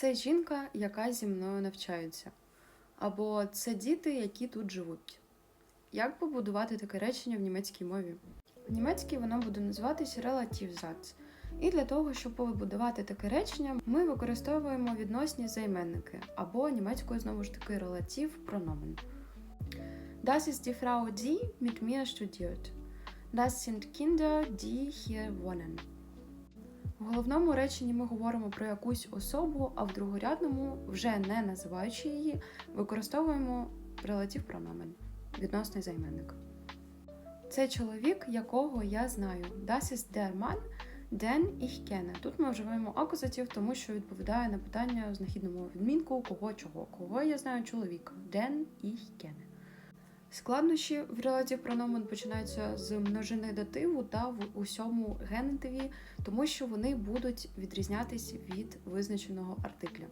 Це жінка, яка зі мною навчається. Або це діти, які тут живуть. Як побудувати таке речення в німецькій мові? В німецькій воно буде називатися Relativsatz. І для того, щоб побудувати таке речення, ми використовуємо відносні займенники або німецькою знову ж таки релатив прономен. Das ist die Frau, die mit mir studiert. Das sind Kinder, die hier wohnen. В головному реченні ми говоримо про якусь особу, а в другорядному, вже не називаючи її, використовуємо релатив прономен відносний займенник. Це чоловік, якого я знаю. Das ist der Mann, den ich kenne. Тут ми вживаємо акузатив, тому що відповідає на питання знахідному відмінку кого чого. Кого я знаю чоловіка. Den ich kenne. Складнощі в релатив прономен починаються з множини дативу та в усьому генетиві, тому що вони будуть відрізнятись від визначеного артикля.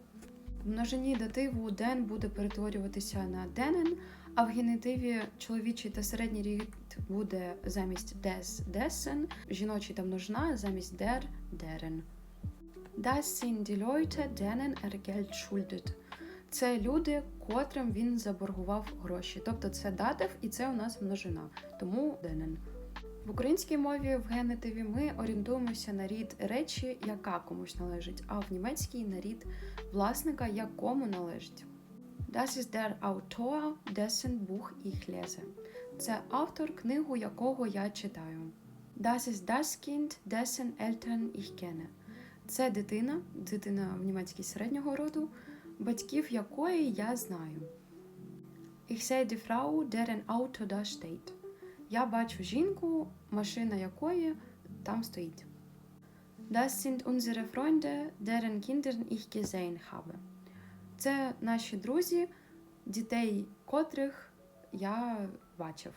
В множині дативу ден буде перетворюватися на денен, а в генетиві чоловічий та середній рід буде замість des dessen, жіночий та множина замість der deren. Das sind die Leute, denen er Geld schuldet. Це люди, котрим він заборгував гроші. Тобто це датив і це у нас множина, тому денен. В українській мові в генетиві ми орієнтуємося на рід речі, яка комусь належить, а в німецькій на рід власника, якому належить. Das ist der Autor, dessen Buch ich lese. Це автор, книгу якого я читаю. Das ist das Kind, dessen Eltern ich kenne. Це дитина, дитина в німецькій середнього роду, батьків якої я знаю. Ich sehe die Frau, deren Auto da steht. Я бачу жінку, машина якої там стоїть. Das sind unsere Freunde, deren Kindern ich gesehen habe. Це наші друзі, дітей котрих я бачив.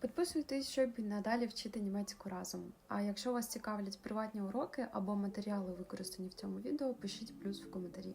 Підписуйтесь, щоб надалі вчити німецьку разом. А якщо вас цікавлять приватні уроки або матеріали, використані в цьому відео, пишіть плюс в коментарі.